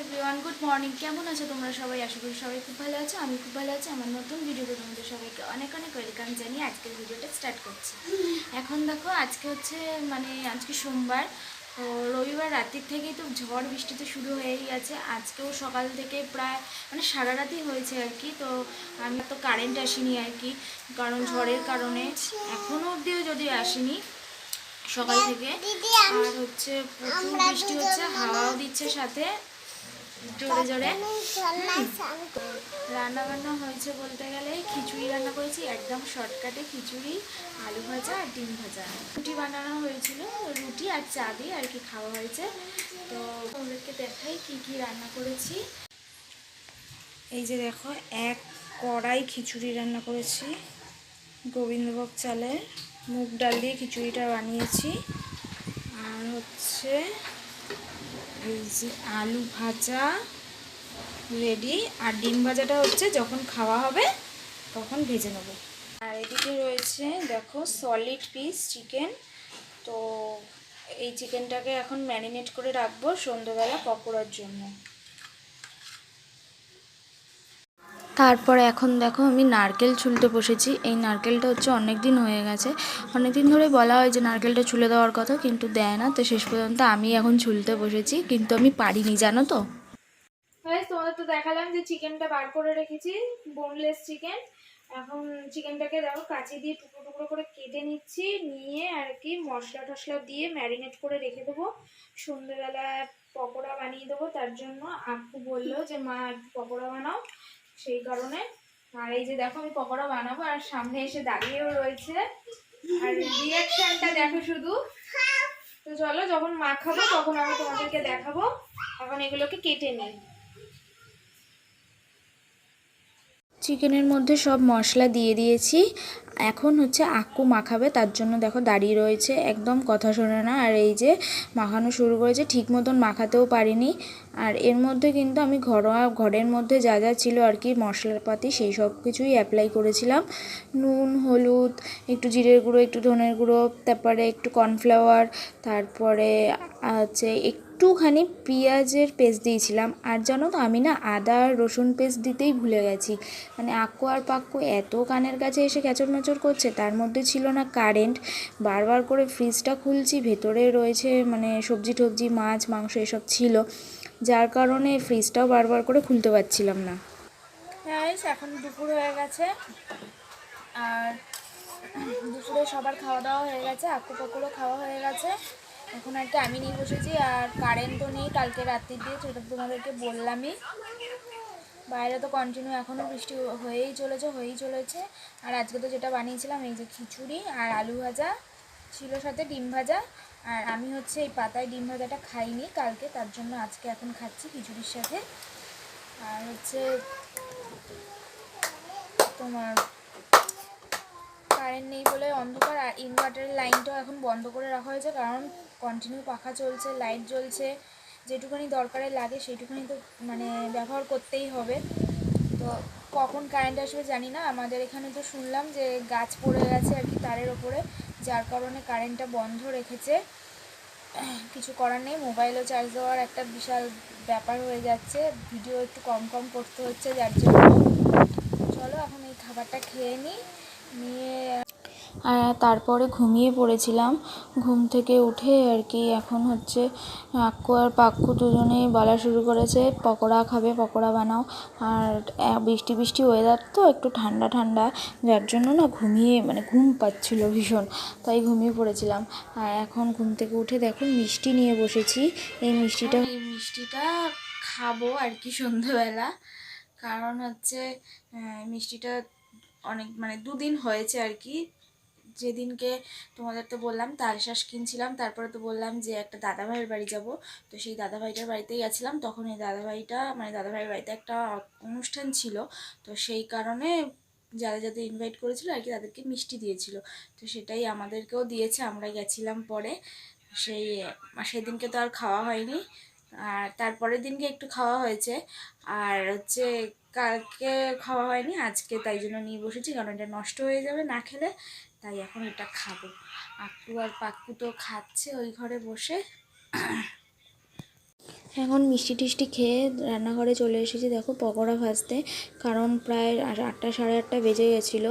Everyone good morning কেমন আছো তোমরা সবাই? আশা করি সবাই খুব ভালো আছো, আমি খুব ভালো আছি। আমার নতুন ভিডিওতে তোমাদের সবাইকে অনেক অনেক ওয়েলকাম জানিয়ে আজকের ভিডিওটা স্টার্ট করছি। এখন দেখো, আজকে হচ্ছে মানে আজকে সোমবার রবিবার রাত্রির থেকেই তো ঝড় বৃষ্টি তো শুরু হয়েই গেছে আজকেও সকাল থেকে প্রায় মানে সারা রাতই হয়েছে আর কি। তো আমি তো কারেন্ট আসিনি আর কি কারণ ঝড়ের কারণে এখনও অবধিও যদি আসেনি সকাল থেকে আর হচ্ছে প্রচুর বৃষ্টি হচ্ছে হাওয়াও দিচ্ছে সাথে। জোরে জোরে রান্না বান্না হয়েছে বলতে গেলে খিচুড়ি রান্না করেছি একদম শর্টকাটে খিচুড়ি আলু ভাজা আর ডিম ভাজা। রুটি বানানো হয়েছিল রুটি আর চা দিয়ে আর কি খাওয়া হয়েছে। তো তোমাদেরকে দেখাই কি কি রান্না করেছি। এই যে দেখো এক কড়াই খিচুড়ি রান্না করেছি। গোবিন্দভোগ চালের মুগ ডাল দিয়ে খিচুড়িটা বানিয়েছি। আর হচ্ছে আলু ভাজা রেডি, আর ডিম ভাজাটা হচ্ছে যখন খাওয়া হবে তখন ভেজে নেব। আর এদিকে রয়েছে, দেখো সলিড পিস চিকেন তো এই চিকেনটাকে এখন ম্যারিনেট করে রাখব সন্ধ্যেবেলা পকোড়ার জন্য। তারপরে এখন দেখো আমি নারকেল ছুলতে বসেছি। এই নারকেলটা হচ্ছে অনেক দিন হয়ে গেছে। অনেক দিন ধরে বলা হয় যে নারকেলটা ছুলে দেওয়ার কথা, কিন্তু দেয় না। তো শেষ পর্যন্ত আমি এখন ছুলতে বসেছি, কিন্তু আমি পারিনি, জানো তো? তোমাদের তো দেখালাম যে চিকেনটা বার করে রেখেছি বোনলেস চিকেন এখন চিকেনটাকে দেখো কাঁচি দিয়ে টুকরো টুকরো করে কেটে নিচ্ছি, নিয়ে আর কি মশলা টশলা দিয়ে ম্যারিনেট করে রেখে দেবো। সন্ধ্যেবেলা পকোড়া বানিয়ে দেবো, তার জন্য আপু বলল যে, মা, একটু পকোড়া বানাও। সেই কারণে। আর এই যে দেখো, আমি পকোড়া বানাবো, আর সামনে এসে দাঁড়িয়েও রয়েছে। আর রিয়াকশনটা দেখো শুধু। তো চলো, যখন মাখাবো তখন আমি তোমাদেরকে দেখাবো। এখন এগুলোকে কেটে নিই। চিকেনের মধ্যে সব মশলা দিয়ে দিয়েছি। এখন হচ্ছে আক্কু মাখাবে, তার জন্য দেখো দাঁড়িয়ে রয়েছে, একদম কথা শোনে না। আর এই যে মাখানো শুরু করেছে, ঠিক মতন মাখাতেও পারিনি। আর এর মধ্যে কিন্তু আমি ঘরোয়া, ঘরের মধ্যে যা যা ছিল আর কি মশলাপাতি, সেই সব কিছুই অ্যাপ্লাই করেছিলাম। নুন, হলুদ, একটু জিরের গুঁড়ো, একটু ধনের গুঁড়ো, তারপরে একটু কর্নফ্লাওয়ার তারপরে হচ্ছে একটুখানি পেঁয়াজের পেস্ট দিয়েছিলাম। আর জানো তো, আমি না আদা রসুন পেস্ট দিতেই ভুলে গেছি। মানে আক্কু আর পাক্কু এত কানের কাছে এসে ক্যাচর ম্যাচর করছে, তার মধ্যে ছিল না কারেন্ট বারবার করে ফ্রিজটা খুলছি, ভেতরে রয়েছে মানে সবজি টবজি, মাছ, মাংস এসব ছিল। যার কারণে ফ্রিজটাও বারবার করে খুলতে পারছিলাম না। এখন দুপুর হয়ে গেছে। আর দুপুরে সবার খাওয়া দাওয়া হয়ে গেছে আক্কু পাকুরও খাওয়া হয়ে গেছে। এখন আর কি আমি নিয়ে বসেছি আর কারেন্ট তো নেই কালকে রাত্রি দিয়ে সেটা তোমাদেরকে বললামই। বাইরে তো কন্টিনিউ এখনও বৃষ্টি হয়েই চলেছে হয়েই চলেছে। আর আজকে তো যেটা বানিয়েছিলাম, এই যে খিচুড়ি আর আলু ভাজা ছিল সাথে ডিম ভাজা। আর আমি হচ্ছে এই পাতায় ডিম ভাজাটা খাইনি কালকে, তার জন্য আজকে এখন খাচ্ছি খিচুড়ির সাথে। আর হচ্ছে তোমার কারেন্ট নেই বলে অন্ধকার, আর ইনভার্টারের লাইনটাও এখন বন্ধ করে রাখা হয়েছে, কারণ কন্টিনিউ পাখা চলছে লাইট জ্বলছে যেটুখানি দরকারে লাগে সেইটুখানি তো মানে ব্যবহার করতেই হবে। তো কখন কারেন্ট আসবে জানি না, আমাদের এখানে তো শুনলাম যে গাছ পড়ে গেছে আর কি তারের ওপরে, যার কারণে কারেন্টটা বন্ধ রেখেছে। কিছু করার নেই মোবাইলও চার্জ দেওয়ার একটা বিশাল ব্যাপার হয়ে যাচ্ছে ভিডিও একটু কম কম করতে হচ্ছে, যার জন্য। চলো এখন এই খাবারটা খেয়ে নিই। তারপরে ঘুমিয়ে পড়েছিলাম। ঘুম থেকে উঠে আর কি এখন হচ্ছে, আক্কু আর পাক্কু দুজনেই বলা শুরু করেছে, পকোড়া খাবে, পকোড়া বানাও। আর বৃষ্টি বৃষ্টি ওয়েদার তো একটু ঠান্ডা ঠান্ডা, যার জন্য না ঘুমিয়ে মানে ঘুম পাচ্ছিল ভীষণ, তাই ঘুমিয়ে পড়েছিলাম। আর এখন ঘুম থেকে উঠে দেখো মিষ্টি নিয়ে বসেছি। এই মিষ্টিটা এই মিষ্টিটা খাব আর কি সন্ধ্যাবেলা। কারণ হচ্ছে মিষ্টিটা অনেক মানে দুদিন হয়েছে আর কি। যেদিনকে তোমাদের তো বললাম তালশ্বাস কিনছিলাম, তারপরে তো বললাম যে একটা দাদাভাইয়ের বাড়ি যাব। তো সেই দাদাভাইটার বাড়িতেই গেছিলাম তখন এই দাদাভাইটা মানে দাদাভাইয়ের বাড়িতে একটা অনুষ্ঠান ছিল। তো সেই কারণে যারা যাদের ইনভাইট করেছিল আর কি, তাদেরকে মিষ্টি দিয়েছিল। তো সেটাই আমাদেরকেও দিয়েছে, আমরা গেছিলাম পরে। সেই, সেদিনকে তো আর খাওয়া হয়নি। আর তারপরের দিনকে একটু খাওয়া হয়েছে। আর হচ্ছে কালকে খাওয়া হয়নি, আজকে তাই জন্য নিয়ে বসেছি, কারণ এটা নষ্ট হয়ে যাবে না খেলে, তাই এখন এটা খাব। আকটু আর পাক্কু তো খাচ্ছে ওই ঘরে বসে। এখন মিষ্টি টিষ্টি খেয়ে রান্নাঘরে চলে এসেছি, দেখো পকোড়া ভাজতে, কারণ প্রায় আটটা সাড়ে আটটা বেজে গেছিল।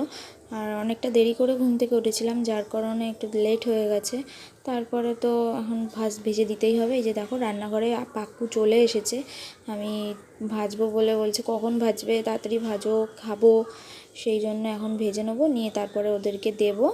আর অনেকটা দেরি করে ঘুম থেকে উঠেছিলাম, যার কারণে একটু লেট হয়ে গেছে। তারপরে তো এখন ভাজ ভেজে দিতেই হবে। এই যে দেখো, রান্নাঘরে পাক্কু চলে এসেছে। আমি ভাজবো বলে বলছে, কখন ভাজবে? তাড়াতাড়ি ভাজো, খাব। সেই জন্য এখন ভেজে নেব, নিয়ে তারপরে ওদেরকে দেবো।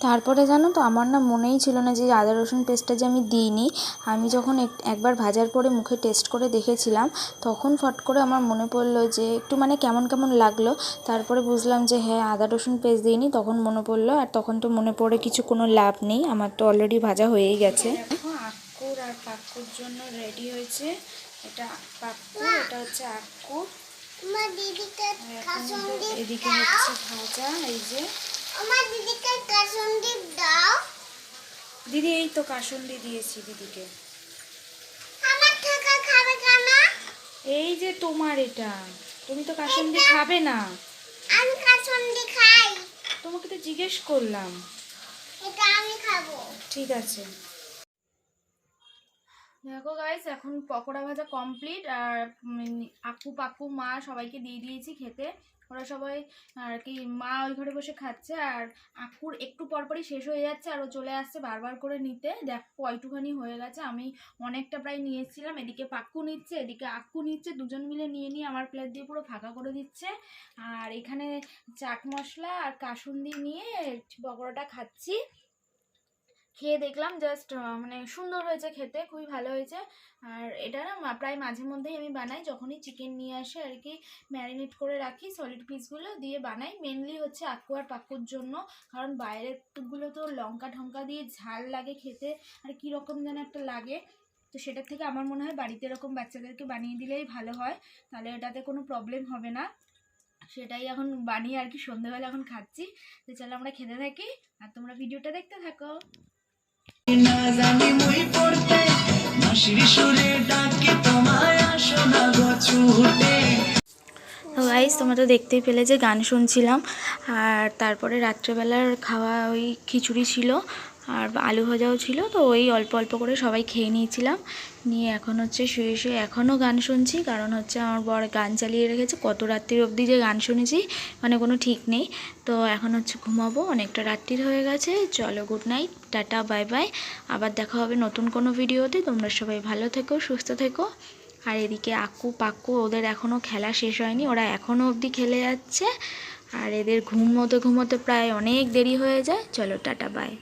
তারপরে জানো তো আমার না মনেই ছিল না যে আদা রসুন পেস্টটা যে আমি দিইনি। আমি যখন এক- একবার ভাজার পরে মুখে টেস্ট করে দেখেছিলাম তখন ফট করে আমার মনে পড়ল যে একটু মানে কেমন কেমন লাগল। তারপরে বুঝলাম যে হ্যাঁ আদা রসুন পেস্ট দিইনি তখন মনে পড়ল আর তখন তো মনে পড়ে কিছু কোনো লাভ নেই আমার তো অলরেডি ভাজা হয়েই গেছে। আক্কুর আর পাক্কুর জন্য রেডি হয়েছে। এটা পাক্কু এটা হচ্ছে আক্কু আমার এদিকে হচ্ছে ভাজা এই যে আমার দিদিকে কাসুন্দি দাও। দিদি এই তো কাসুন্দি দিয়েছি দিদিকে। আমার টাকা খাবে কেন? এই যে তোমার এটা। তুমি তো কাসুন্দি খাবে না। আমি কাসুন্দি খাই। তোমাকে তো জিজ্ঞেস করলাম। এটা আমি খাব। ঠিক আছে। দেখো গাইস এখন পকোড়া ভাজা কমপ্লিট আর আকু পাকু মা সবাইকে দিয়ে দিয়েছি খেতে। ওরা সবাই, আর কি, মা ওই ঘরে বসে খাচ্ছে আর আকুর একটু পরপরই শেষ হয়ে যাচ্ছে আর ও চলে আসছে বারবার করে নিতে। দেখো কয়টুখানি হয়ে গেছে। আমি অনেকটা প্রায় নিয়ে এসেছিলাম এদিকে পাক্কু নিচ্ছে, এদিকে আক্কু নিচ্ছে। দুজন মিলে নিয়ে নিয়ে আমার প্লেট দিয়ে পুরো ফাঁকা করে দিচ্ছে। আর এখানে চাট মশলা আর কাসুন্দি নিয়ে পকোড়াটা খাচ্ছি। খেয়ে দেখলাম জাস্ট মানে সুন্দর হয়েছে খেতে, খুবই ভালো হয়েছে। আর এটা না প্রায় মাঝে মধ্যেই আমি বানাই, যখনই চিকেন নিয়ে আসে আর কি ম্যারিনেট করে রাখি সলিড পিসগুলো দিয়ে বানাই। মেনলি হচ্ছে আক্কু আর পাক্কুর জন্য, কারণ বাইরেরগুলো তো লঙ্কা ঠঙ্কা দিয়ে ঝাল লাগে খেতে, আর কী রকম যেন একটা লাগে। তো সেটার থেকে আমার মনে হয় বাড়িতে এরকম বাচ্চাদেরকে বানিয়ে দিলেই ভালো হয়, তাহলে এটাতে কোনো প্রবলেম হবে না। সেটাই এখন বানিয়ে আর কি সন্ধ্যেবেলা এখন খাচ্ছি। তো চলো আমরা খেতে থাকি, আর তোমরা ভিডিওটা দেখতে থাকো। না জানি মুই পড়তে। মাসির সুরে ডাকে তোমায় আসো না গো ছুটে। তো গাইস তোমরা তো দেখতেই পেলে যে গান শুনছিলাম। আর তারপরে রাত্রেবেলার খাওয়া ওই খিচুড়ি ছিল। আর আলু ভাজাও ছিল, তো ওই অল্প অল্প করে সবাই খেয়ে নিয়েছিলাম। নিয়ে এখন হচ্ছে শুয়ে শুয়ে এখনও গান শুনছি, কারণ হচ্ছে আমার বর গান চালিয়ে রেখেছে। কত রাত্রির অবধি যে গান শুনেছি মানে কোনো ঠিক নেই। তো এখন হচ্ছে ঘুমাবো, অনেকটা রাত্রির হয়ে গেছে। চলো good night tata bye bye আবার দেখা হবে নতুন কোনো ভিডিওতে। তোমরা সবাই ভালো থেকো, সুস্থ থেকো। আর এদিকে আক্কু, পাক্কু, ওদের এখনও খেলা শেষ হয়নি, ওরা এখনও অবধি খেলে যাচ্ছে। আর এদের ঘুমোতে ঘুমোতে প্রায় অনেক দেরি হয়ে যায়। চলো, টাটা বাই